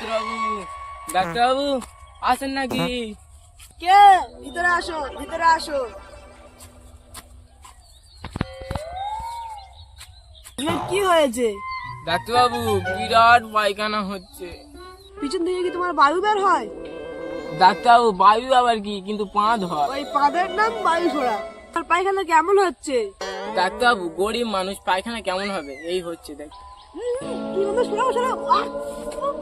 ডাক্তারবাবু ডাক্তারবাবু আসেন নাকি? কে? ভিতরে আসো ভিতরে আসো। কি হয়েছে? ডাক্তারবাবু বিরাট পায়খানা হচ্ছে। পিছন থেকে কি তোমার বায়ু বের হয়? ডাক্তারবাবু বায়ু আবার কি? কিন্তু পাঁদ হয়। ওই পাদের নাম বায়ু ছোড়া আর পায়খানা কেমন হচ্ছে? ডাক্তারবাবু গরিব মানুষ পায়খানা কেমন হবে? এই হচ্ছে দেখ। কি বন্ধু শোনাও শোনাও আহ!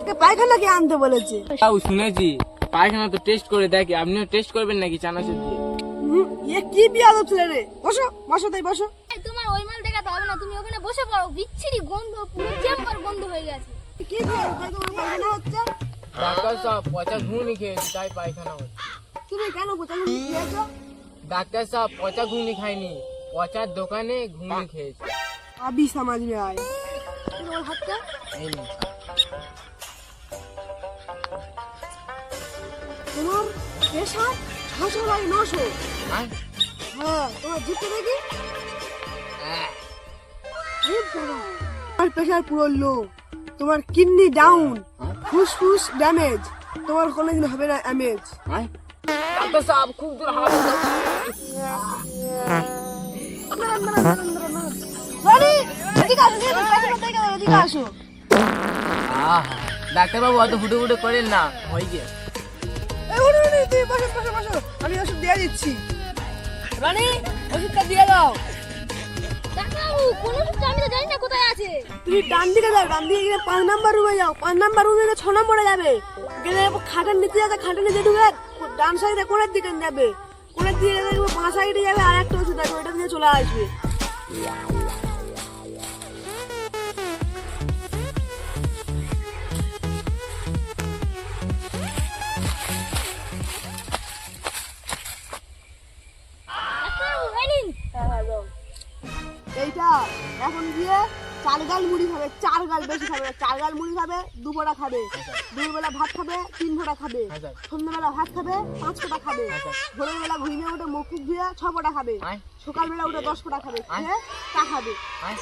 এ পায়খানা কে আনতে বলেছে তাও শুনেছি পায়খানা তো টেস্ট করে দেখি আপনিও টেস্ট করবেন নাকি চানাচুর দিয়ে হুম, এ কি বিয়াদব ছেলে রে বসো বসো তাই বসো এই, তোমার ওই মাল দেখাতে হবে না তুমি ওখানে বসে পড়ো বিচ্ছিরি গন্ধ পুরো চেম্বার বন্ধ হয়ে গেছে কি বিয়াদব তাই তোমার পায়খানা হচ্ছে ডাক্তার সাহেব পচা ঘুগনি খেয়েছি তাই পায়খানা হচ্ছে তুমি কেন বোঝানো খেয়েছো ডাক্তার সাহেব পচা ঘুগনি খাইনি পচার দোকানে ঘুগনি খেয়েছি अभी समझ में आया তোমার হাতটা? এই নিন। তোমার প্রেশার ছশো বাই নশো। হ্যাঁ? তোমার জিপটা দেখি। আহ, তোমার প্রেশার পুরো লো তোমার কিডনি ডাউন ফুসফুস ড্যামেজ তোমার কোনোদিন হবে না অ্যামেজ ডাক্তার সাহেব খুব দূর হাওয়া ডাক্তার বাবু অত ফুটে ফুটে করেন না হয়ে গিয়ে। আমি ওষুধ দিয়ে দিচ্ছি। রানি ওষুধটা দিয়ে দাও। ডাক্তারবাবু কোন ওষুধটা আমি তো জানি না কোথায় আছে। তুমি ডান দিকে যাও ডান দিকে গিয়ে পাঁচ নাম্বার রুমে যাও। পাঁচ নাম্বার রুমে গিয়ে ছ নম্বরে যাবে। গেলে খাটের নিচে যাবে খাটের নিচে ঢুকে ডান সাইডে কোণের দিকে যাবে। কোণের দিকে গেলে দেখবে বাঁ সাইডে যাবে আর একটা ওষুধ আছে ওইটা দিয়ে চলে আসবে। নিন এইটা এখন গিয়ে চার গাল মুড়ি খাবে চার গাল বেশি খাবে চার গাল মুড়ি খাবে দু ফোঁটা খাবে। দুপুরবেলা ভাত খাবে তিন ফোঁটা খাবে। সন্ধ্যাবেলা ভাত খাবে পাঁচ ফোঁটা খাবে। আচ্ছা। ভোরবেলা ঘুমিয়ে উঠে মুখ ফুক ধুয়ে ছ ফোঁটা খাবে। সকালবেলা উঠে দশ ফোঁটা খাবে। খেয়ে চা খাবে।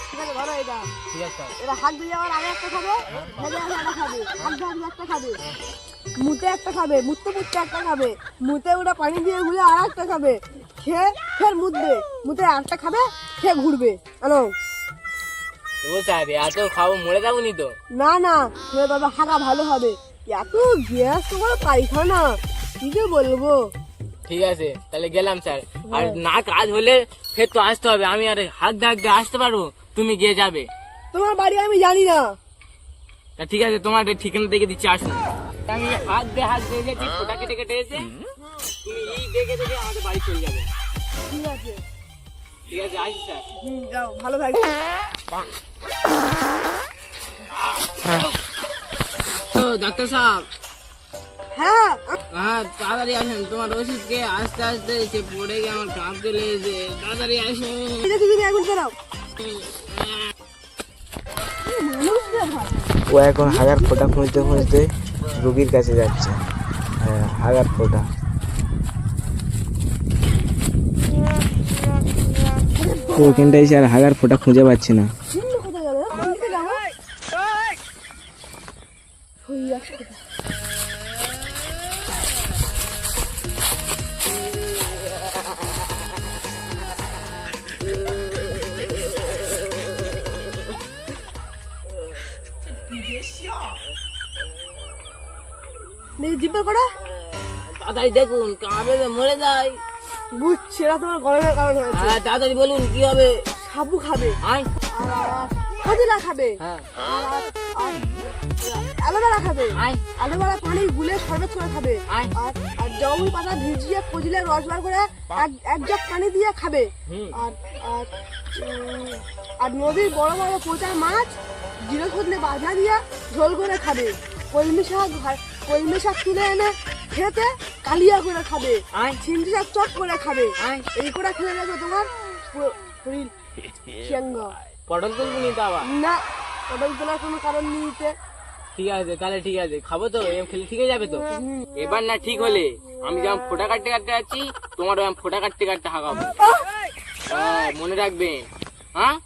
ঠিক আছে ধরো এটা। ঠিক আছে স্যার। হাত দিয়ে যাওয়ার আগে একটা খাবে ভেজে একটা খাবে। হাত আসলে একটা খাবে। মুতে একটা খাবে মুততে মুততে একটা খাবে। মুতে ওটা পানি দিয়ে ঘুরে আর একটা খাবে। খেয়ে ফের মুতবে মুতে খাবে খেয়ে ঘুরবে। ও এত খাব মরে যাব নি তো? না না খেয়ে হাগা ভালো হবে। এত গ্যাস তোমার পায়খানা কি যে বলব? ঠিক আছে তাহলে গেলাম স্যার। আর না কাজ হলে ফের তো আসতে হবে। আমি আর হাত ডাকতে আসতে পারব? তুমি গিয়ে যাবে। তোমার বাড়ি আমি জানি না। তা ঠিক আছে তোমার ঠিকানা দেখে দিচ্ছি আসুন। আমি হাত দিয়ে হাত দিয়ে গেছি ফোটা কেটে কেটে এসে তুমি এই দেখে দেখে আমাদের বাড়ি চলে যাবে। ঠিক আছে। ঠিক আছে আসি স্যার। হুম যাও ভালো থাকবে। ডাক্তার সাহেব। হ্যাঁ। হ্যাঁ তাড়াতাড়ি আসেন তোমার ওষুধ কে আস্তে আস্তে সে পড়ে গিয়ে আমার কাঁপতে লেগেছে। তাড়াতাড়ি আসুন। তুমি এখন দাঁড়াও। ও এখন হাজার ফোঁটা খুঁজতে খুঁজতে রুগীর কাছে যাচ্ছে। হ্যাঁ, হাগার ফোঁটা। তো এসে আর হাগার ফোঁটা খুঁজে পাচ্ছি না। জিব্বা করা। দেখুন তো মরে যায়। বুঝছি এরা তোমার গরমের কারণ হয়েছে। হ্যাঁ তাড়াতাড়ি বলুন কি হবে? সাবু খাবে। আয়। খাবে। হ্যাঁ। অ্যালোভেরা খাবে। অ্যালোভেরা পানি গুলে শরবত করে খাবে। আর আর পাতা ভিজিয়ে কজিলে রস বার করে এক এক জগ পানি দিয়ে খাবে। আর আর আর নদীর বড় বড় পোচা মাছ জিরো খুদলে বাজনা দিয়ে ঝোল করে খাবে। কলমি শাক কলমি শাক তুলে এনে খেতে কালিয়া করে খাবে। আয়। শাক চট করে খাবে। আয়। এই করে খেলে যাবে তোমার শরীর। পটল তুলবো নি আবার? না পটল তোলার কোনো কারণ নিতে ঠিক আছে তাহলে ঠিক আছে। খাব তো এম খেলে ঠিক হয়ে যাবে তো? এবার না ঠিক হলে আমি যেমন ফোটা কাটতে কাটতে যাচ্ছি তোমার আমি ফোটা কাটতে কাটতে হ্যাঁ মনে রাখবেন। হ্যাঁ